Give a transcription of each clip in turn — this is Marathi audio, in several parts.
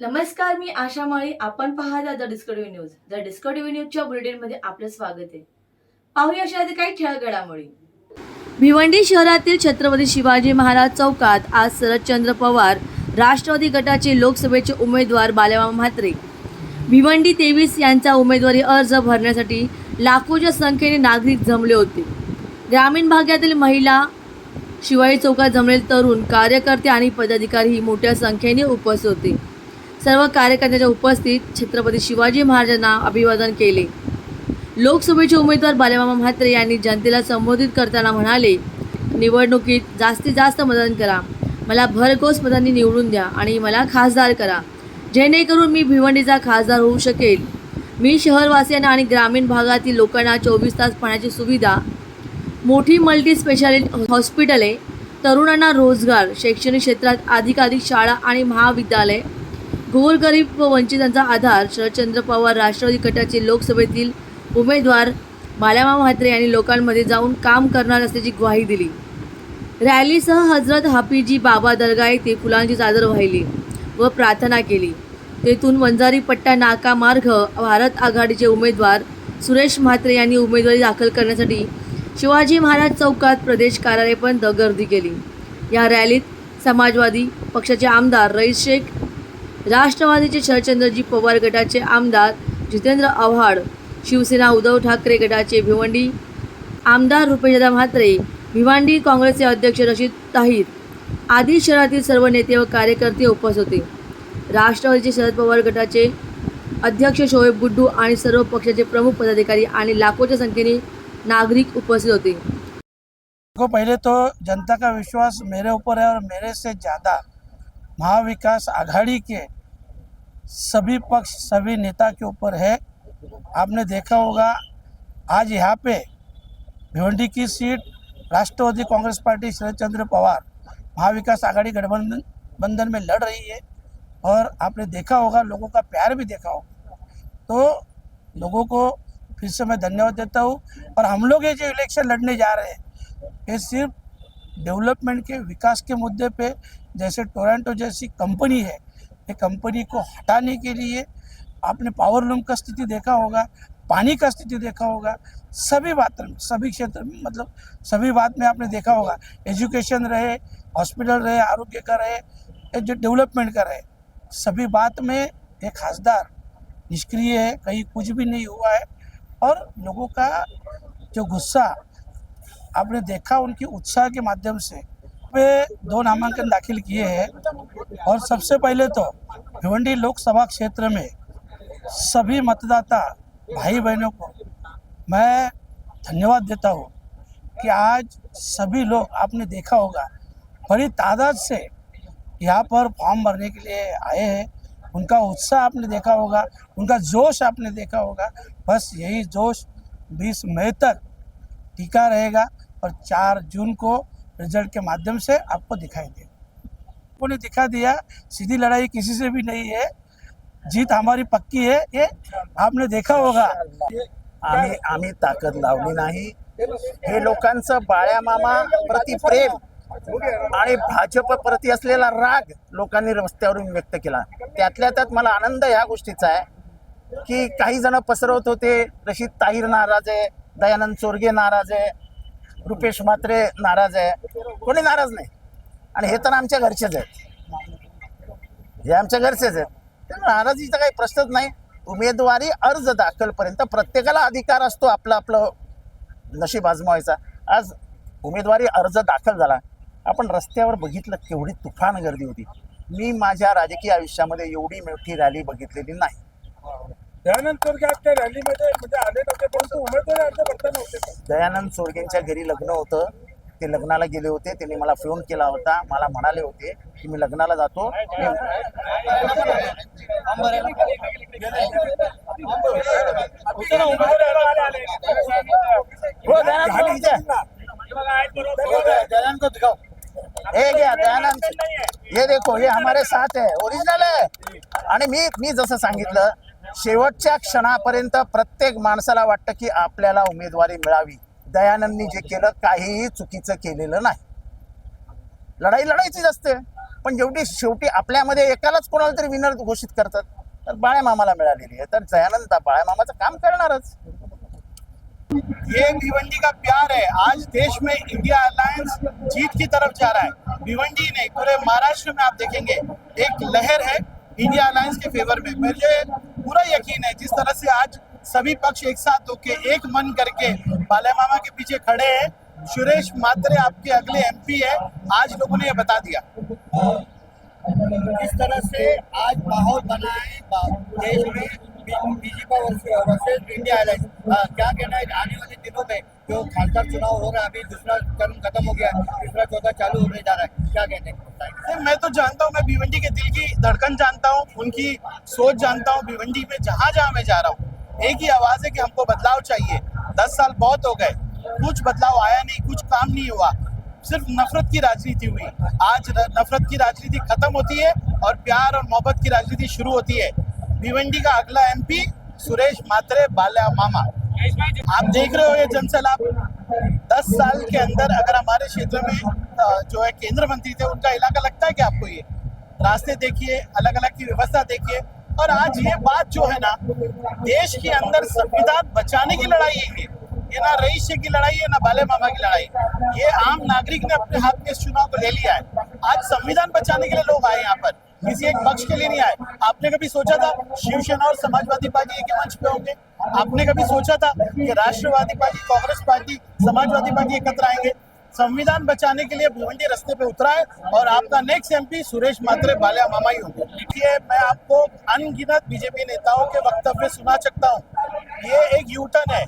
नमस्कार मी आशा माळी. आपण पाहता the Discovery news. The Discovery न्यूजच्या बुलेटिनमध्ये आपलं स्वागत आहे. पाहूया अशा काही ठळक घडामोडी भिवंडी शहरातील छत्रपती शिवाजी महाराज चौकात आज शरदचंद्र पवार राष्ट्रवादी गटाचे लोकसभेचे उमेदवार बालेवा म्हात्रे. भिवंडी तेवीस यांचा उमेदवारी अर्ज भरण्यासाठी लाखोच्या संख्येने नागरिक जमले होते. ग्रामीण भागातील महिला शिवाजी चौकात जमलेले तरुण कार्यकर्ते आणि पदाधिकारी मोठ्या संख्येने उपस्थित होते. सर्व कार्यकर्त्यांच्या उपस्थित छत्रपती शिवाजी महाराजांना अभिवादन केले. लोकसभेचे उमेदवार बालेमामा म्हात्रे यांनी जनतेला संबोधित करताना म्हणाले निवडणुकीत जास्तीत जास्त मतदान करा. मला भरघोस मतांनी निवडून द्या आणि मला खासदार करा. जेणेकरून मी भिवंडीचा खासदार होऊ शकेल. मी शहरवासियांना आणि ग्रामीण भागातील लोकांना चोवीस तास पाण्याची सुविधा मोठी मल्टी स्पेशालिटी हॉस्पिटले तरुणांना रोजगार शैक्षणिक क्षेत्रात अधिकाधिक शाळा आणि महाविद्यालय गोरगरीब व वंचितांचा आधार शरदचंद्र पवार राष्ट्रवादी गटाचे लोकसभेतील उमेदवार माल्यामा म्हात्रे यांनी लोकांमध्ये जाऊन काम करणार असल्याची ग्वाही दिली. रॅलीसह हजरत हाफीजी बाबा दर्गा येथे फुलांची चादर वाहिली व प्रार्थना केली. तेथून वंजारी पट्टा नाका मार्ग भारत आघाडीचे उमेदवार सुरेश म्हात्रे यांनी उमेदवारी दाखल करण्यासाठी शिवाजी महाराज चौकात प्रदेश कार्यालयपर्यंत गर्दी केली. या रॅलीत समाजवादी पक्षाचे आमदार रईस शेख राष्ट्रवादीचे शरदचंद्रजी पवार गटाचे आमदार जितेंद्र आव्हाड शिवसेना उद्धव ठाकरे गटाचे भिवंडी आमदार रुपेशदा म्हात्रे भिवंडी काँग्रेसचे अध्यक्ष रशीद ताहीर आदी शहरातील सर्व नेते व कार्यकर्ते उपस्थित होते. राष्ट्रवादीचे शरद पवार गटाचे अध्यक्ष शोएब गुड्डू आणि सर्व पक्षाचे प्रमुख पदाधिकारी आणि लाखोच्या संख्येने नागरिक उपस्थित होते. को पहले तो जनता का विश्वास मेरे ऊपर है और मेरे से ज़्यादा महाविकास आघाड़ी के सभी पक्ष, सभी नेता के ऊपर है। आपने देखा होगा, आज यहाँ पे भिवंडी की seat Rashtrawadi Congress party Sharad Chandra Pawar Mahavikas Aghadi गठबंधन बंधन में लड़ रही है। और आपने देखा होगा, लोगों का प्यार भी देखा होगा। तो लोगों को फिर से मैं धन्यवाद देता हूँ। और हम लोग ये जो इलेक्शन लड़ने जा रहे हैं, ये सिर्फ़ डेवलपमेंट के विकास के मुद्दे पे, जैसे टोरंटो जैसी कंपनी है ये कंपनी को हटाने के लिए आपने पावर लूम का स्थिति देखा होगा, पानी का स्थिति देखा होगा, सभी बात में सभी क्षेत्र में मतलब सभी बात में आपने देखा होगा। एजुकेशन रहे हॉस्पिटल रहे, आरोग्य का रहे जो डेवलपमेंट का रहे, सभी बात में एक खासदार निष्क्रिय है, कहीं कुछ भी नहीं हुआ है। और लोगों का जो गुस्सा, आपने देखा उनकी उत्साह के माध्यम से पे दो नामांकन दाखिल किए हैं। और सबसे पहले तो भिवंडी लोकसभा क्षेत्र में सभी मतदाता भाई बहनों को मैं धन्यवाद देता हूँ कि आज सभी लोग, आपने देखा होगा, बड़ी तादाद से यहाँ पर फॉर्म भरने के लिए आए हैं। उनका उत्साह आपने देखा होगा, उनका जोश आपने देखा होगा। बस यही जोश 20 मई तक टीका रहेगा और 4 जून को रिजल्ट के माध्यम से आपको दिखाई दे। आपको ने दिखा दिया सीधी लड़ाई किसी से भी नहीं है। जीत हमारी पक्की है ये आपने देखा होगा। आम्ही आम्ही ताकद लावली नाही। हे लोकांचं बाळ्या मामा प्रति प्रेम आणि भाजप प्रति असलेला राग लोकांनी रस्त्यावरून व्यक्त केला. त्यातल्या त्यात मला आनंद ह्या गोष्टीचा आहे की काही जण पसरवत होते रशीद ताहीर नाराज आहे दयानंद चोरगे नाराज आहे. रुपेश म्हात्रे नाराज आहे. कोणी नाराज नाही. आणि हे तर आमच्या घरचेच आहेत. हे आमच्या घरचेच आहेत. त्यामुळे नाराजीचा काही प्रश्नच नाही. उमेदवारी अर्ज दाखलपर्यंत प्रत्येकाला अधिकार असतो आपलं आपलं नशीब आजमावायचा. आज उमेदवारी अर्ज दाखल झाला. आपण रस्त्यावर बघितलं केवढी तुफान गर्दी होती. मी माझ्या राजकीय आयुष्यामध्ये एवढी मोठी रॅली बघितलेली नाही. दयानंद चोरगे आपल्या रॅलीमध्ये म्हणजे आले नव्हते परंतु उमेदवारी अर्ज भरता नव्हते? दयानंद सोरगेंच्या घरी लग्न होतं. ते लग्नाला गेले होते. त्यांनी मला फोन केला होता. मला म्हणाले होते की मी लग्नाला जातो. मी. हो दयानंद. हे घ्या दयानंद. हे देखो हे हमारे साथ है. ओरिजिनल आहे आणि मी मी जसं सांगितलं शेवटच्या क्षणापर्यंत प्रत्येक माणसाला वाटतं की आपल्याला उमेदवारी मिळावी. दयानंदनी जे केलं काहीही चुकीचं केलेलं नाही. लढाई लढायचीच असते. पण जेवढी शेवटी आपल्यामध्ये एकालाच कोणाला तरी विनर घोषित करतात तर बाळ्यामामाला मिळालेली आहे. तर दयानंद बाळ्यामामाचं काम करणारच. ये भिवंडी का प्यार है? आज देश में इंडिया अलायंस जीत की तरफ जा रहा है. भिवंडी नहीं पूरे महाराष्ट्र में आप देखेंगे एक लहर है इंडिया अलायंस के फेवर में. मुझे पूरा यकीन है, जिस तरह से आज सभी पक्ष एक साथ होके, एक मन करके बाले मामा के पीछे खड़े हैं। सुरेश मात्रे आपके अगले एमपी है। आज लोगों ने ये बता दिया। इस तरह से आज माहौल बना है, देश में वर्सेज इंडिया हाँ, क्या कहना है? आने वाले दिनों में जो खासदार चुनाव हो रहा है अभी दूसरा खत्म हो गया चौथा चालू होने जा रहा है। क्या कहते हैं? मैं तो जानता हूँ मैं भिवंडी के दिल की धड़कन जानता हूँ उनकी सोच जानता हूँ भिवंडी में जहाँ जहाँ मैं जा रहा हूँ एक ही आवाज़ है कि हमको बदलाव चाहिए। दस साल बहुत हो गए कुछ बदलाव आया नहीं कुछ काम नहीं हुआ। सिर्फ़ नफरत की राजनीति हुई। आज नफरत की राजनीति खत्म होती है और प्यार और मोहब्बत की राजनीति शुरू होती है। भिवंडी का अगला एमपी सुरेश मात्रे, बाल्या मामा। आप देख रहे हो ये जनसैलाब। दस साल के अंदर अगर हमारे क्षेत्र में जो है केंद्र मंत्री थे, उनका इलाका लगता है क्या आपको ये? रास्ते देखिए अलग अलग की व्यवस्था देखिए। और आज ये बात जो है ना, देश के अंदर संविधान बचाने की लड़ाई है ये। ये ना रईस की लड़ाई है, ना बाले मामा की लड़ाई। ये आम नागरिक ने अपने हाथ में इस चुनाव को ले लिया है। आज संविधान बचाने के लिए लोग आए यहाँ पर। किसी एक पक्ष के लिए नहीं आए। आपने कभी सोचा था शिवसेना और समाजवादी पार्टी एक मंच पे होंगे? आपने कभी सोचा था कि Rashtravadi party, Congress party, Samajwadi party एकत्र आएँगे? संविधान बचाने के लिए भिवंडी रास्ते पे उतरा है और आपका नेक्स्ट एमपी सुरेश मात्रे, बालिया मामा ही होंगे। देखिए, मैं आपको अनगिनत बीजेपी नेताओं के वक्तव्य सुना सकता हूँ। ये एक यूटर्न है।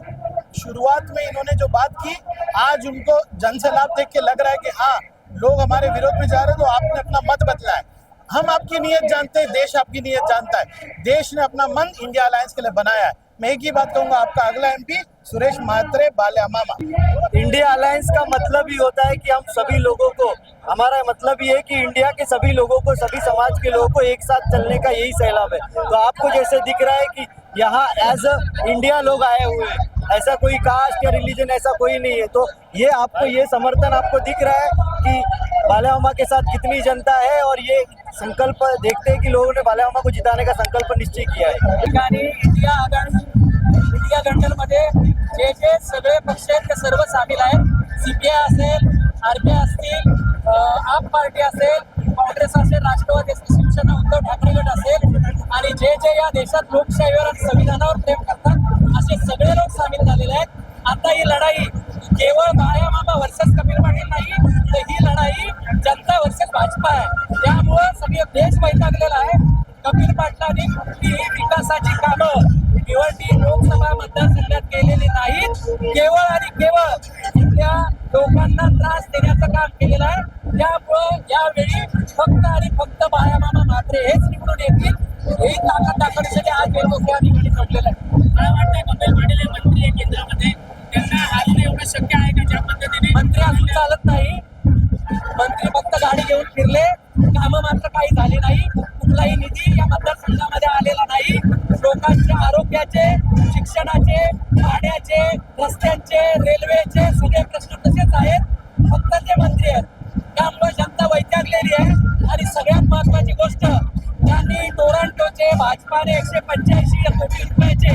शुरुआत में इन्होंने जो बात की, आज उनको जनसैलाब देख के लग रहा है कि हाँ लोग हमारे विरोध में जा रहे हैं तो आपने अपना मत बदला है। हम आपकी नीयत जानते हैं, देश आपकी नीयत जानता है। देश ने अपना मन इंडिया अलायंस के लिए बनाया है। मैं एक ही बात कहूँगा, आपका अगला एमपी सुरेश मात्रे, बाल्या मामा। इंडिया अलायंस का मतलब ही होता है कि हम सभी लोगों को, हमारा मतलब ये है कि इंडिया के सभी लोगों को, सभी समाज के लोगों को एक साथ चलने का यही सैलाब है। तो आपको जैसे दिख रहा है कि यहाँ एज अ इंडिया लोग आए हुए हैं। ऐसा कोई कास्ट या रिलीजन ऐसा कोई नहीं है। तो ये आपको, ये समर्थन आपको दिख रहा है कि बाला के साथ कितनी जनता है और ये संकल्प देखते हैं कि लोगों ने बाला को जिताने का संकल्प निश्चय किया है। ठिकाणी इंडिया आघाडी इंडिया गंडलमध्ये जे जे सगळे पक्ष आहेत ते सर्व सामील आहेत. सीपीआय असेल आरपीआय असतील आप पार्टी असेल काँग्रेस असेल राष्ट्रवादी असेल शिवसेना उद्धव ठाकरे गट असेल आणि जे जे या देशात लोकशाहीवर आणि संविधानावर प्रेम करतात असे सगळे लोक सामील झालेले आहेत. आता ही लढाई केवळ बाळ्या मामा वर्सेस कपिल पाटील नाही तर ही लढाई जनता वर्सेस भाजपा आहे. त्यामुळं सगळे देश वैतागलेला आहे. कपिल पाटलांनी कुठलीही विकासाची कामं भिवंडी लोकसभा मतदारसंघात केलेली नाहीत. केवळ आणि केवळ त्या लोकांना त्रास देण्याचं काम केलेलं आहे. त्यामुळं यावेळी फक्त आणि फक्त बाळामामा मात्रे हेच निवडून येतील. हे ताकद दाखवण्यासाठी आज वेगवेगळ्या या ठिकाणी आहे. काय वाटतंय कपिल पाटील फक्त ते मंत्री आहेत. त्यामुळे जनता वैतागलेली आहे. आणि सगळ्यात महत्वाची गोष्ट त्यांनी टोरंटोचे भाजपाने एकशे पंच्याऐंशी कोटी रुपयाचे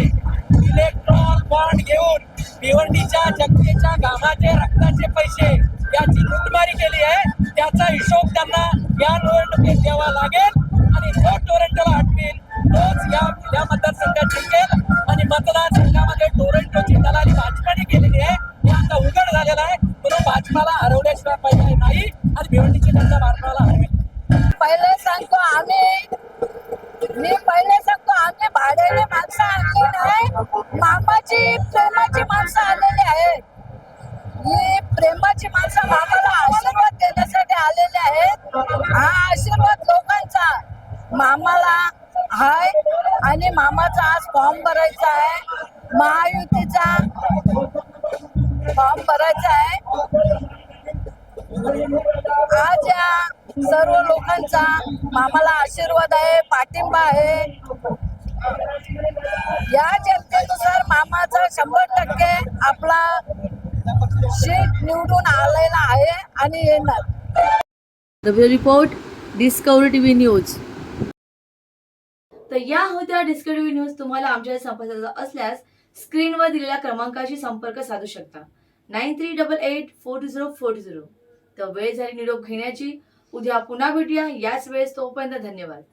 इलेक्ट्रॉन बॉन्ड घेऊन भिवंडीच्या जनतेच्या घामाचे रक्ताचे पैसे याची लुटमारी केली आहे. त्याचा हिशोब त्यांना या निवडणुकीत द्यावा लागेल. माणसं आणली नाही मामाची प्रेमाची माणसं आलेली आहेत ही प्रेमाची माणसं मामाला आशीर्वाद देण्यासाठी आलेले आहेत हा आशीर्वाद लोकांचा. मामाला हाय. आणि मामाचा आज फॉर्म भरायचा आहे. महायुतीचा फॉर्म भरायचा आहे. आज या सर्व लोकांचा मामाला आशीर्वाद आहे. पाठिंबा आहे. या जनतेनुसार मामाचा शंभर टक्के आपला सीट निवडून आलेला आहे आणि येणार. रिपोर्ट डिस्कवरी टीव्ही न्यूज तर या होत्या डिस्कवरी टीव्ही न्यूज तुम्हाला आमच्या संपर्काचा असल्यास स्क्रीनवर दिलेल्या क्रमांकाशी संपर्क साधू शकता. Nine three double eight four two zero four two zero तर वेळ झाली निरोप घेण्याची. उद्या पुन्हा भेटूया. याच वेळेस तोपर्यंत धन्यवाद.